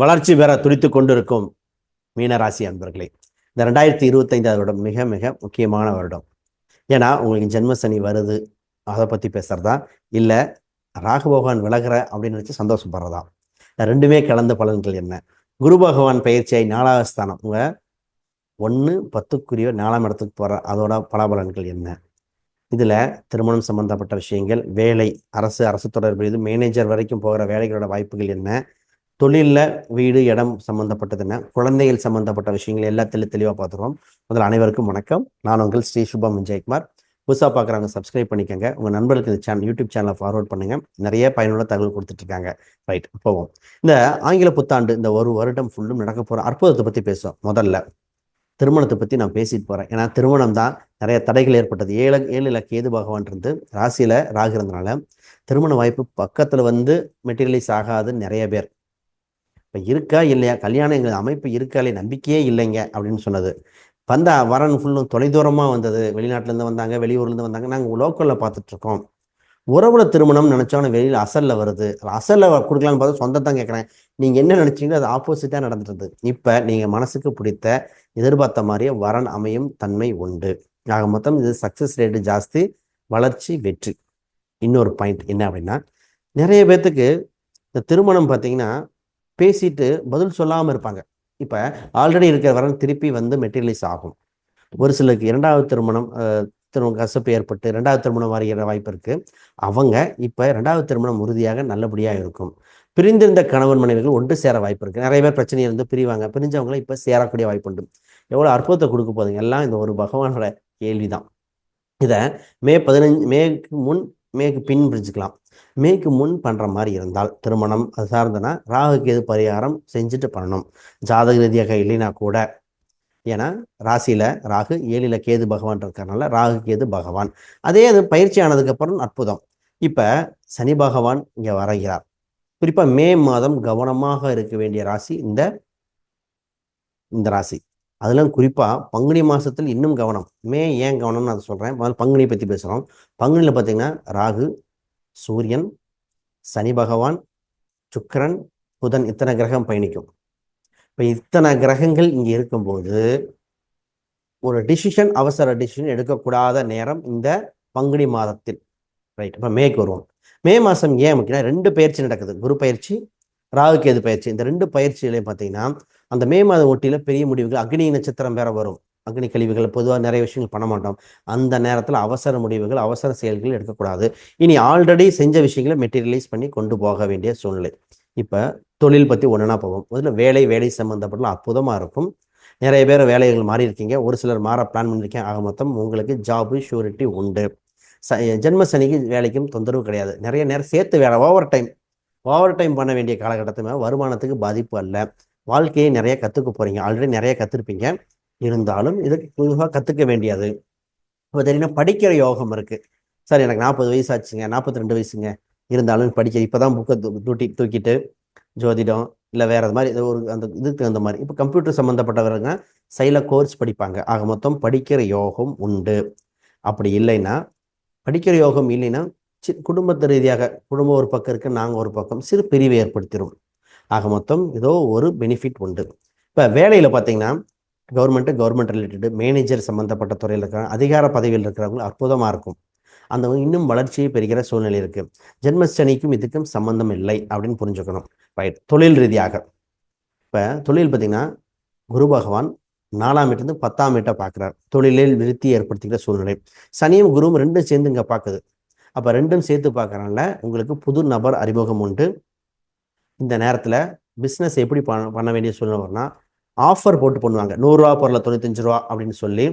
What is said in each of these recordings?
வளர்ச்சி பெற துடித்து கொண்டிருக்கும் மீனராசி அன்பர்களே இந்த ரெண்டாயிரத்தி இருபத்தைந்தாவது வருடம் மிக மிக முக்கியமான வருடம். ஏன்னா உங்களுக்கு ஜென்மசனி வருது அதை பற்றி பேசுறதா? இல்லை ராகுபகவான் விலகிற அப்படின்னு நினச்சி சந்தோஷப்படுறதா? ரெண்டுமே கலந்த பலன்கள் என்ன? குரு பகவான் பயிற்சியை நாலாவது ஸ்தானம் உங்கள் ஒன்று பத்துக்குரிய நாலாம் இடத்துக்கு போகிற அதோட பலாபலன்கள் என்ன? இதில் திருமணம் சம்பந்தப்பட்ட விஷயங்கள் வேலை அரசு அரசு தொடர்பு இது மேனேஜர் வரைக்கும் போகிற வேலைகளோட வாய்ப்புகள் என்ன? தொழிலில் வீடு இடம் சம்மந்தப்பட்டதுன்னா குழந்தைகள் சம்மந்தப்பட்ட விஷயங்கள் எல்லாத்திலும் தெளிவாக பார்த்துருவோம் முதல்ல அனைவருக்கும் வணக்கம். நான் உங்கள் ஸ்ரீ சுபம் விஜயகுமார். புதுசாக பார்க்குறவங்க சப்ஸ்கிரைப் பண்ணிக்கோங்க. உங்கள் நண்பர்களுக்கு இந்த சேனல் யூடியூப் சேனலை ஃபார்வர்ட் பண்ணுங்கள் நிறைய பயனுள்ள தகவல் கொடுத்துட்ருக்காங்க. ரைட் போவோம். இந்த ஆங்கில புத்தாண்டு இந்த ஒரு வருடம் ஃபுல்லும் நடக்க போகிற அற்புதத்தை பற்றி பேசுவோம். முதல்ல திருமணத்தை பற்றி நான் பேசிட்டு போகிறேன் ஏன்னா திருமணம் தான் நிறைய தடைகள் ஏற்பட்டது. ஏழு ஏழில் கேது பகவான் இருந்து ராசியில் ராகு இருந்தனால திருமண வாய்ப்பு பக்கத்தில் வந்து மெட்டீரியலைஸ் ஆகாதுன்னு நிறைய பேர் இப்போ இருக்கா இல்லையா? கல்யாணம் எங்கள் அமைப்பு இருக்கா இல்லையா? நம்பிக்கையே இல்லைங்க அப்படின்னு சொன்னது. வந்த வரன் ஃபுல்லும் தொலைதூரமாக வந்தது. வெளிநாட்டிலேருந்து வந்தாங்க வெளியூர்லேருந்து வந்தாங்க. நாங்கள் லோக்கலில் பார்த்துட்ருக்கோம் உறவுல திருமணம் நினச்சோன்னு வெளியில் அசலில் வருது. அசலில் கொடுக்கலான்னு பார்த்தா சொந்தத்தான் கேட்குறேன் நீங்கள் என்ன நினச்சிங்களோ அது ஆப்போசிட்டாக நடந்துருது. இப்போ நீங்கள் மனசுக்கு பிடித்த எதிர்பார்த்த மாதிரியே வரன் அமையும் தன்மை உண்டு. ஆக மொத்தம் இது சக்ஸஸ் ரேட்டு ஜாஸ்தி வளர்ச்சி வெற்றி. இன்னொரு பாயிண்ட் என்ன அப்படின்னா நிறைய பேர்த்துக்கு இந்த திருமணம் பார்த்தீங்கன்னா பேசிட்டு பதில் சொல்லாமல் இருப்பாங்க. இப்போ ஆல்ரெடி இருக்கிற வரன் திருப்பி வந்து மெட்டீரியலைஸ் ஆகும். ஒரு சிலருக்கு இரண்டாவது திருமணம் திருமணம் கசப்பு ஏற்பட்டு ரெண்டாவது திருமணம் வருகிற வாய்ப்பு இருக்குது அவங்க இப்போ ரெண்டாவது திருமணம் உறுதியாக நல்லபடியாக இருக்கும். பிரிந்திருந்த கணவன் மனைவிகள் ஒன்று சேர வாய்ப்பு இருக்குது நிறைய பேர் பிரச்சனை இருந்து பிரிவாங்க. பிரிஞ்சவங்கள இப்போ சேரக்கூடிய வாய்ப்பு உண்டு. எவ்வளோ அற்புதத்தை கொடுக்க போதுங்க. எல்லாம் இந்த ஒரு பகவானோட கேள்விதான். இதை மே பதினஞ்சு மேக்கு முன் மேக்கு பின் பிரிஞ்சுக்கலாம். மேக்கு முன் பண்ணுற மாதிரி இருந்தால் திருமணம் அது சார்ந்தனா ராகுக்கு எது பரிகாரம் செஞ்சுட்டு பண்ணணும். ஜாதக ரீதியாக இல்லைனா கூட. ஏன்னா ராசியில் ராகு ஏழில் கேது பகவான் இருக்கிறனால ராகு கேது பகவான். அதே அது பயிற்சி ஆனதுக்கப்புறம் அற்புதம். இப்போ சனி பகவான் இங்கே வரைகிறார். குறிப்பாக மே மாதம் கவனமாக இருக்க வேண்டிய ராசி இந்த இந்த ராசி. அதெல்லாம் குறிப்பாக பங்குனி மாதத்தில் இன்னும் கவனம். மே ஏன் கவனம்னு அதை சொல்கிறேன் முதல்ல பங்குனி பற்றி பேசுகிறோம் பங்குனியில் பார்த்திங்கன்னா ராகு சூரியன் சனி பகவான் சுக்கரன் புதன் இத்தனை கிரகம் பயணிக்கும். இப்போ இத்தனை கிரகங்கள் இங்கே இருக்கும்போது ஒரு டிசிஷன் அவசர டிசிஷன் எடுக்கக்கூடாத நேரம் இந்த பங்குனி மாதத்தில். ரைட் இப்போ மேக்கு வருவோம். மே மாதம் ஏன் அப்படின்னா ரெண்டு பயிற்சி நடக்குது. குரு பயிற்சி ராகு கேது பயிற்சி. இந்த ரெண்டு பயிற்சிகளையும் பார்த்தீங்கன்னா அந்த மே மாதம் ஒட்டியில் பெரிய முடிவுகள் அக்னி நட்சத்திரம் வேற வரும். அக்னி கழிவுகள் பொதுவாக நிறைய விஷயங்கள் பண்ண மாட்டோம். அந்த நேரத்தில் அவசர முடிவுகள் அவசர செயல்கள் எடுக்கக்கூடாது. இனி ஆல்ரெடி செஞ்ச விஷயங்களை மெட்டீரியலைஸ் பண்ணி கொண்டு போக வேண்டிய சூழ்நிலை. இப்போ தொழில் பற்றி ஒன்றுனா போவோம். முதல்ல வேலை வேலை சம்மந்தப்பட்டலாம் அற்புதமாக இருக்கும். நிறைய பேர் வேலைகள் மாறி இருக்கீங்க ஒரு சிலர் மாற பிளான் பண்ணியிருக்கேன். ஆக மொத்தம் உங்களுக்கு ஜாபு ஷூரிட்டி உண்டு. ச ஜென்ம சனிக்கு வேலைக்கும் தொந்தரவு கிடையாது. நிறைய நேரம் சேர்த்து வேலை ஓவர் டைம் ஓவர் டைம் பண்ண வேண்டிய காலகட்டத்துமே வருமானத்துக்கு பாதிப்பு அல்ல. வாழ்க்கையை நிறைய கற்றுக்க போகிறீங்க ஆல்ரெடி நிறைய கற்றுருப்பீங்க இருந்தாலும் இதுக்கு பொதுவாக கற்றுக்க வேண்டியது. இப்போ தெரியும்? படிக்கிற யோகம் இருக்குது சார் எனக்கு நாற்பது வயசு ஆச்சுங்க நாற்பத்தி ரெண்டு வயசுங்க. இருந்தாலும் படிக்க இப்போ தான் புக்கை தூட்டி தூக்கிட்டு ஜோதிடம் இல்லை வேறு அது மாதிரி ஒரு அந்த இதுக்கு அந்த மாதிரி. இப்போ கம்ப்யூட்டர் சம்மந்தப்பட்டவருங்க சைல கோர்ஸ் படிப்பாங்க. ஆக மொத்தம் படிக்கிற யோகம் உண்டு. அப்படி இல்லைன்னா படிக்கிற யோகம் இல்லைன்னா சி குடும்பத்து ரீதியாக குடும்பம் ஒரு பக்கம் இருக்குது நாங்கள் ஒரு பக்கம் சிறு பிரிவை ஏற்படுத்திடும் ஆக மொத்தம் ஏதோ ஒரு பெனிஃபிட் உண்டு. இப்போ வேலையில் பார்த்தீங்கன்னா கவர்மெண்ட்டு கவர்மெண்ட் ரிலேட்டடு மேனேஜர் சம்மந்தப்பட்ட துறையில் இருக்கிற அதிகார பதவியில் இருக்கிறவங்க அற்புதமாக இருக்கும். அந்த இன்னும் வளர்ச்சியை பெறுகிற சூழ்நிலை இருக்குது ஜென்மஸ்டனிக்கும் இதுக்கும் சம்மந்தம் இல்லை அப்படின்னு புரிஞ்சுக்கணும். ரைட் தொழில் ரீதியாக. இப்போ தொழில் பார்த்திங்கன்னா குரு பகவான் நாலாம் வீட்டிலிருந்து பத்தாம் வீட்டை பார்க்குறார். தொழிலில் விருத்தி ஏற்படுத்திக்கிற சூழ்நிலை. சனியும் குருவும் ரெண்டும் சேர்ந்து இங்கே பார்க்குது. அப்போ ரெண்டும் சேர்த்து பார்க்குறனால உங்களுக்கு புது நபர் அறிமுகம் உண்டு. இந்த நேரத்தில் பிஸ்னஸ் எப்படி பண்ண வேண்டிய சூழ்நிலை வரும்னா ஆஃபர் போட்டு பண்ணுவாங்க. நூறுரூவா பொருளை தொண்ணூத்தஞ்சு ரூபா அப்படின்னு சொல்லி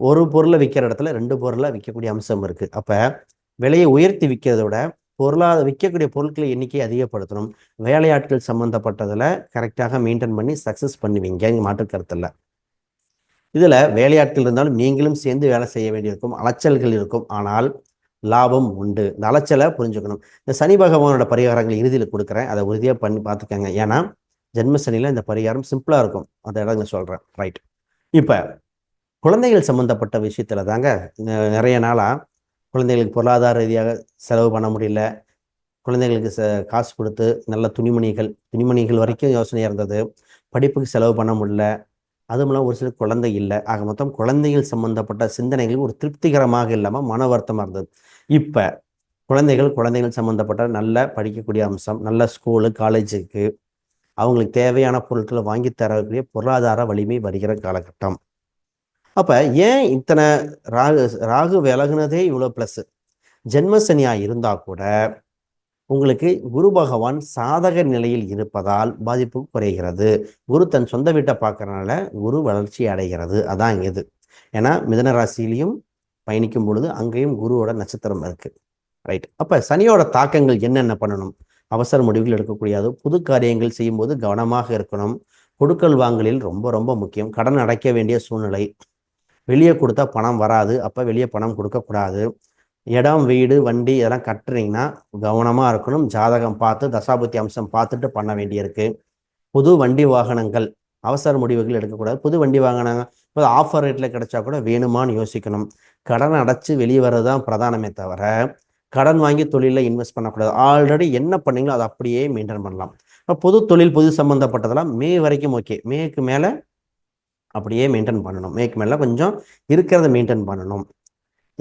ஒரு பொருளை விற்கிற இடத்துல ரெண்டு பொருளை விற்கக்கூடிய அம்சம் இருக்குது அப்போ விலையை உயர்த்தி விற்கிறத விட பொருளாத விற்கக்கூடிய பொருட்களை எண்ணிக்கை அதிகப்படுத்தணும். வேலையாட்கள் சம்மந்தப்பட்டதில் கரெக்டாக மெயின்டைன் பண்ணி சக்ஸஸ் பண்ணுவீங்க. மாற்று கருத்தில் இதில் வேலையாட்கள் இருந்தாலும் நீங்களும் சேர்ந்து வேலை செய்ய வேண்டியிருக்கும். அலைச்சல்கள் இருக்கும். ஆனால் லாபம் உண்டு. இந்த அலைச்சலை புரிஞ்சுக்கணும். இந்த சனி பகவானோட பரிகாரங்கள் இறுதியில் கொடுக்குறேன். அதை உறுதியாக பண்ணி பார்த்துக்கோங்க. ஏன்னா ஜென்மசனியில் இந்த பரிகாரம் சிம்பிளாக இருக்கும். அந்த இடங்களை சொல்கிறேன் ரைட் இப்போ குழந்தைகள் சம்மந்தப்பட்ட விஷயத்தில் தாங்க நிறைய நாளாக குழந்தைகளுக்கு பொருளாதார ரீதியாக செலவு பண்ண முடியல. குழந்தைகளுக்கு ச காசு கொடுத்து நல்ல துணிமணிகள் துணிமணிகள் வரைக்கும் யோசனையாக இருந்தது. படிப்புக்கு செலவு பண்ண முடியல. அதுவும் இல்லாமல் ஒரு சில குழந்தை இல்லை. ஆக மொத்தம் குழந்தைகள் சம்மந்தப்பட்ட சிந்தனைகள் ஒரு திருப்திகரமாக இல்லாமல் மன வருத்தமாக இருந்தது. இப்போ குழந்தைகள் குழந்தைகள் சம்மந்தப்பட்ட நல்ல படிக்கக்கூடிய அம்சம் நல்ல ஸ்கூலு காலேஜுக்கு அவங்களுக்கு தேவையான பொருட்களை வாங்கி தரக்கூடிய பொருளாதார வலிமை வருகிற காலகட்டம். அப்போ ஏன் இத்தனை ராகு ராகு விலகுனதே இவ்வளோ ப்ளஸ்ஸு ஜென்மசனியாக இருந்தால் கூட உங்களுக்கு குரு பகவான் சாதக நிலையில் இருப்பதால் பாதிப்பு குறைகிறது. குரு தன் சொந்த வீட்டை பார்க்கறனால குரு வளர்ச்சி அடைகிறது. அதான் இது. ஏன்னா மிதன ராசியிலையும் பயணிக்கும் பொழுது அங்கேயும் குருவோட நட்சத்திரம் இருக்குது ரைட் அப்போ சனியோட தாக்கங்கள் என்னென்ன பண்ணணும்? அவசர முடிவுகள் எடுக்கக்கூடியது. புது காரியங்கள் செய்யும்போது கவனமாக இருக்கணும். கொடுக்கல் வாங்கலில் ரொம்ப ரொம்ப முக்கியம். கடன் அடைக்க வேண்டிய சூழ்நிலை. வெளியே கொடுத்தா பணம் வராது. அப்போ வெளியே பணம் கொடுக்கக்கூடாது. இடம் வீடு வண்டி இதெல்லாம் கட்டுறீங்கன்னா கவனமாக இருக்கணும். ஜாதகம் பார்த்து தசாபுத்தி அம்சம் பார்த்துட்டு பண்ண வேண்டியிருக்கு. புது வண்டி வாகனங்கள். அவசர முடிவுகள் எடுக்கக்கூடாது. புது வண்டி வாகனங்கள் இப்போ ஆஃபர் ரேட்டில் கிடைச்சா கூட வேணுமான்னு யோசிக்கணும். கடன் அடைச்சி வெளியே வர்றது தான் பிரதானமே தவிர கடன் வாங்கி தொழிலில் இன்வெஸ்ட் பண்ணக்கூடாது. ஆல்ரெடி என்ன பண்ணீங்களோ அதை அப்படியே மெயின்டைன் பண்ணலாம். இப்போ பொது தொழில் பொது சம்மந்தப்பட்டதெல்லாம் மே வரைக்கும் ஓகே மேக்கு மேலே அப்படியே மெயின்டைன் பண்ணணும். மேக்கு மேலே கொஞ்சம் இருக்கிறத மெயின்டைன் பண்ணணும்.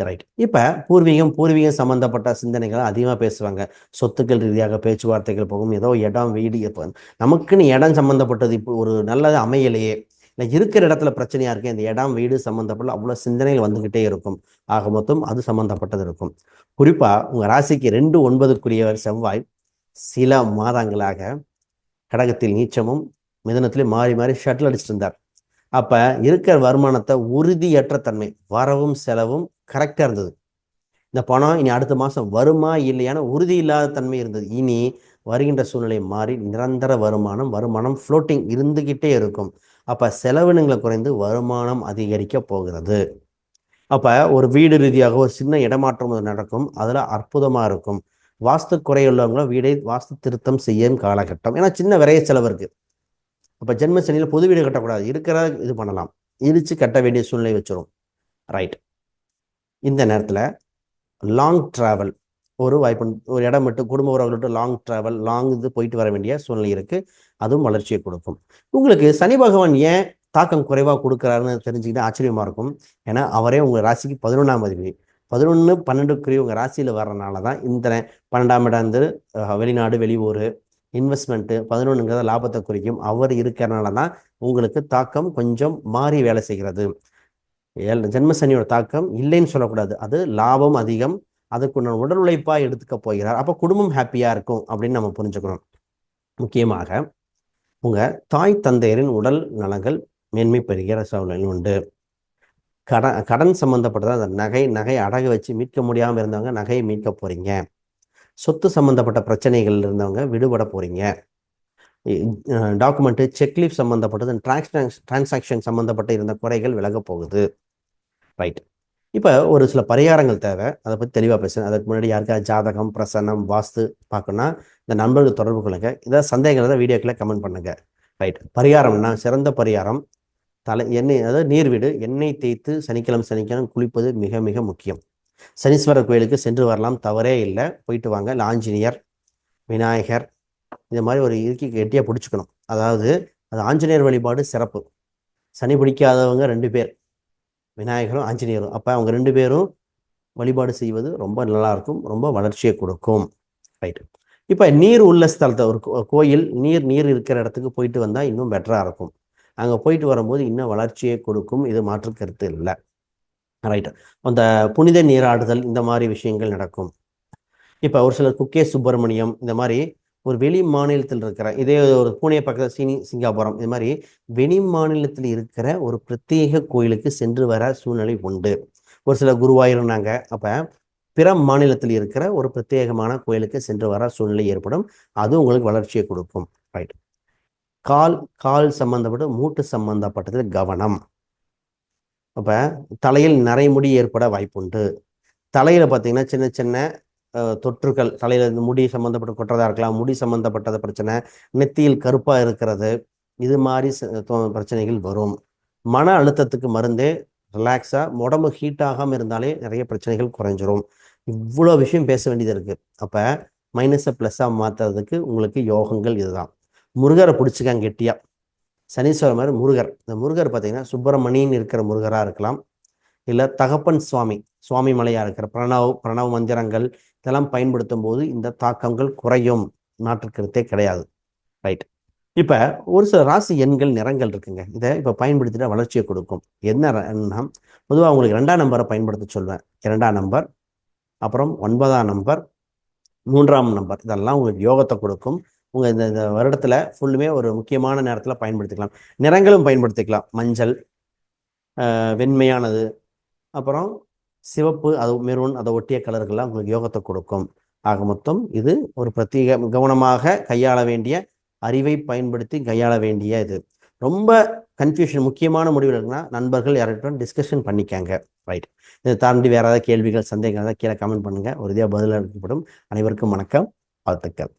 ரைட் இப்போ பூர்வீகம் பூர்வீகம் சம்மந்தப்பட்ட சிந்தனைகள் அதிகமாக பேசுவாங்க. சொத்துக்கள் ரீதியாக பேச்சுவார்த்தைகள் போகும். ஏதோ இடம் வீடு இப்போ நமக்குன்னு இடம் சம்மந்தப்பட்டது இப்போ ஒரு நல்லது அமையலையே. இல்லை இருக்கிற இடத்துல பிரச்சனையாக இருக்கு இந்த இடம் வீடு சம்மந்தப்பட்ட அவ்வளோ சிந்தனைகள் வந்துக்கிட்டே இருக்கும். ஆக மொத்தம் அது சம்மந்தப்பட்டது இருக்கும். குறிப்பாக உங்கள் ராசிக்கு ரெண்டு ஒன்பதுக்குரியவர் செவ்வாய் சில மாதங்களாக கடகத்தில் நீச்சமும் மிதனத்திலும் மாறி மாறி ஷட்டில் அடிச்சிட்டு இருந்தார். அப்போ இருக்கிற வருமானத்தை உறுதியற்ற தன்மை வரவும் செலவும் கரெக்டாக இருந்தது. இந்த பணம் இனி அடுத்த மாதம் வருமா இல்லையான உறுதி இல்லாத தன்மை இருந்தது. இனி வருகின்ற சூழ்நிலை மாறி நிரந்தர வருமானம் வருமானம் ஃப்ளோட்டிங் இருந்துக்கிட்டே இருக்கும். அப்போ செலவினங்களை குறைந்து வருமானம் அதிகரிக்க போகிறது. அப்போ ஒரு வீடு ரீதியாக ஒரு சின்ன இடமாற்றம் நடக்கும். அதில் அற்புதமாக இருக்கும். வாஸ்து குறையுள்ளவங்களும் வீடை வாஸ்து திருத்தம் செய்யும் காலகட்டம். ஏன்னா சின்ன விரைய செலவு இருக்குது அப்போ ஜென்ம சனியில் புது வீடு கட்டக்கூடாது. இருக்கிற இது பண்ணலாம். இடித்து கட்ட வேண்டிய சூழ்நிலை வச்சிடும் ரைட் இந்த நேரத்தில் லாங் ட்ராவல் ஒரு வாய்ப்பு ஒரு இடம் விட்டு குடும்ப உறவுகள் விட்டு லாங் ட்ராவல் லாங் இது போயிட்டு வர வேண்டிய சூழ்நிலை இருக்குது அதுவும் வளர்ச்சியை கொடுக்கும். உங்களுக்கு சனி பகவான் ஏன் தாக்கம் குறைவாக கொடுக்குறாருன்னு தெரிஞ்சுக்கிட்டு ஆச்சரியமாக இருக்கும். ஏன்னா அவரே உங்கள் ராசிக்கு பதினொன்றாம் அதிபதி. பதினொன்று பன்னெண்டுக்குரிய உங்கள் ராசியில் வர்றனால தான் இந்த பன்னெண்டாம் இடம் வந்து வெளிநாடு வெளியூர் இன்வெஸ்ட்மெண்ட்டு பதினொன்றுங்கிறத லாபத்தை குறிக்கும். அவர் இருக்கிறனால தான் உங்களுக்கு தாக்கம் கொஞ்சம் மாறி வேலை செய்கிறது. ஏழு ஜென்மசனியோட தாக்கம் இல்லைன்னு சொல்லக்கூடாது. அது லாபம் அதிகம் அதுக்குண்டான உடல் உழைப்பாக எடுத்துக்க போகிறார். அப்போ குடும்பம் ஹாப்பியாக இருக்கும் அப்படின்னு நம்ம புரிஞ்சுக்கணும். முக்கியமாக உங்கள் தாய் தந்தையரின் உடல் நலங்கள் மேன்மை பெறுகிற சூழ்நிலை உண்டு. கடன் கடன் சம்மந்தப்பட்டதாக அந்த நகை நகை அடகு வச்சு மீட்க முடியாமல் இருந்தவங்க நகையை மீட்க போகிறீங்க சொத்து சம்மந்தப்பட்ட பிரச்சனைகள் இருந்தவங்க விடுபட போகிறீங்க டாக்குமெண்ட்டு செக்லீஃப் சம்மந்தப்பட்டது ட்ரான்ஸ் டிரான்சாக்ஷன் சம்மந்தப்பட்ட இருந்த குறைகள் விலக போகுது. ரைட் இப்போ ஒரு சில பரிகாரங்கள் தேவை. அதை பற்றி தெளிவாக பேசுகிறேன் அதுக்கு முன்னாடி யாருக்காவது ஜாதகம் பிரசன்னம் வாஸ்து பார்க்கணும்னா இந்த நண்பர்கள் தொடர்பு கொள்ளுங்க இதை சந்தேகங்கள் தான் வீடியோக்களை கமெண்ட் பண்ணுங்க. ரைட் பரிகாரம்னா சிறந்த பரிகாரம். தலை எண்ணெய் அதாவது நீர் வீடு. எண்ணெய் தேய்த்து சனிக்கிழமை சனிக்கிழமை குளிப்பது மிக மிக முக்கியம். சனீஸ்வரர் கோயிலுக்கு சென்று வரலாம். தவறே இல்லை. போயிட்டு வாங்க. ஆஞ்சநேயர் விநாயகர் இந்த மாதிரி ஒரு இறுக்கி கெட்டியாக பிடிச்சிக்கணும். அதாவது அது ஆஞ்சநேயர் வழிபாடு சிறப்பு. சனி பிடிக்காதவங்க ரெண்டு பேர். விநாயகரும் ஆஞ்சநேயரும். அப்போ அவங்க ரெண்டு பேரும் வழிபாடு செய்வது ரொம்ப நல்லா இருக்கும் ரொம்ப வளர்ச்சியை கொடுக்கும். ரைட்டு இப்போ நீர் உள்ள ஸ்தலத்தை ஒரு கோ- கோயில் நீர் நீர் இருக்கிற இடத்துக்கு போயிட்டு வந்தால் இன்னும் பெட்டராக இருக்கும். அங்கே போயிட்டு வரும்போது இன்னும் வளர்ச்சியை கொடுக்கும் இது மாற்று கருத்து இல்லை. ரைட் அந்த புனித நீராடுதல் இந்த மாதிரி விஷயங்கள் நடக்கும். இப்போ ஒரு சிலர் குக்கே சுப்பிரமணியம் இந்த மாதிரி ஒரு வெளி மாநிலத்தில் இருக்கிற இதே ஒரு பூனே பக்கத்தில் சீனி சிங்காபுரம் இது மாதிரி வெளி மாநிலத்தில் இருக்கிற ஒரு பிரத்யேக கோயிலுக்கு சென்று வர சூழ்நிலை உண்டு. ஒரு சில குருவாயிருந்தாங்க அப்போ பிற மாநிலத்தில் இருக்கிற ஒரு பிரத்யேகமான கோயிலுக்கு சென்று வர சூழ்நிலை ஏற்படும். அது உங்களுக்கு வளர்ச்சியை கொடுக்கும். ரைட் கால் கால் சம்பந்தப்பட்ட மூட்டு சம்பந்தப்பட்டது கவனம். அப்போ தலையில் நரைமுடி ஏற்பட வாய்ப்புண்டு. தலையில் பார்த்தீங்கன்னா சின்ன சின்ன தொற்றுகள் தலையில் இந்த முடி சம்மந்தப்பட்ட கொட்டுறதா இருக்கலாம் முடி சம்மந்தப்பட்டத பிரச்சனை நெத்தியில் கருப்பாக இருக்கிறது இது மாதிரி பிரச்சனைகள் வரும். மன அழுத்தத்துக்கு மருந்தே ரிலாக்ஸாக உடம்பு ஹீட் ஆகாமல் இருந்தாலே நிறைய பிரச்சனைகள் குறைஞ்சிரும். இவ்வளோ விஷயம் பேச வேண்டியது இருக்குது அப்போ மைனஸை ப்ளஸ்ஸாக மாற்றுறதுக்கு உங்களுக்கு யோகங்கள் இதுதான். முருகரை பிடிச்சிக்காங்க கெட்டியா. சனீஸ்வரர் மாதிரி முருகர். இந்த முருகர் பார்த்தீங்கன்னா சுப்பிரமணியன் இருக்கிற முருகராக இருக்கலாம். இல்லை தகப்பன் சுவாமி சுவாமி மலையாக இருக்கிற பிரணவ் பிரணவ மந்திரங்கள் இதெல்லாம் பயன்படுத்தும் போது இந்த தாக்கங்கள் குறையும். நாட்டுக்கருத்தே கிடையாது. ரைட் இப்போ ஒரு சில ராசி எண்கள் நிறங்கள் இருக்குங்க. இதை இப்போ பயன்படுத்திட்டு வளர்ச்சியை கொடுக்கும். என்னன்னா பொதுவாக உங்களுக்கு ரெண்டாம் நம்பரை பயன்படுத்த சொல்வேன். இரண்டாம் நம்பர் அப்புறம் ஒன்பதாம் நம்பர் மூன்றாம் நம்பர் இதெல்லாம் உங்களுக்கு யோகத்தை கொடுக்கும். உங்கள் இந்த இந்த வருடத்தில் ஃபுல்லுமே ஒரு முக்கியமான நேரத்தில் பயன்படுத்திக்கலாம். நிறங்களும் பயன்படுத்திக்கலாம். மஞ்சள் வெண்மையானது அப்புறம் சிவப்பு அது மெரூன் அதை ஒட்டிய கலர்கள்லாம் உங்களுக்கு யோகத்தை கொடுக்கும். ஆக மொத்தம் இது ஒரு பிரத்யேக கவனமாக கையாள வேண்டிய அறிவை பயன்படுத்தி கையாள வேண்டிய இது. ரொம்ப கன்ஃபியூஷன் முக்கியமான முடிவில் இருக்குன்னா நண்பர்கள் யார்கிட்ட டிஸ்கஷன் பண்ணிக்கங்க. ரைட் இதை தாண்டி வேற ஏதாவது கேள்விகள் சந்தேகங்கள் கீழே கமெண்ட் பண்ணுங்கள் உறுதியாக பதில் அளிக்கப்படும் அனைவருக்கும் வணக்கம். வாழ்த்துக்கள்.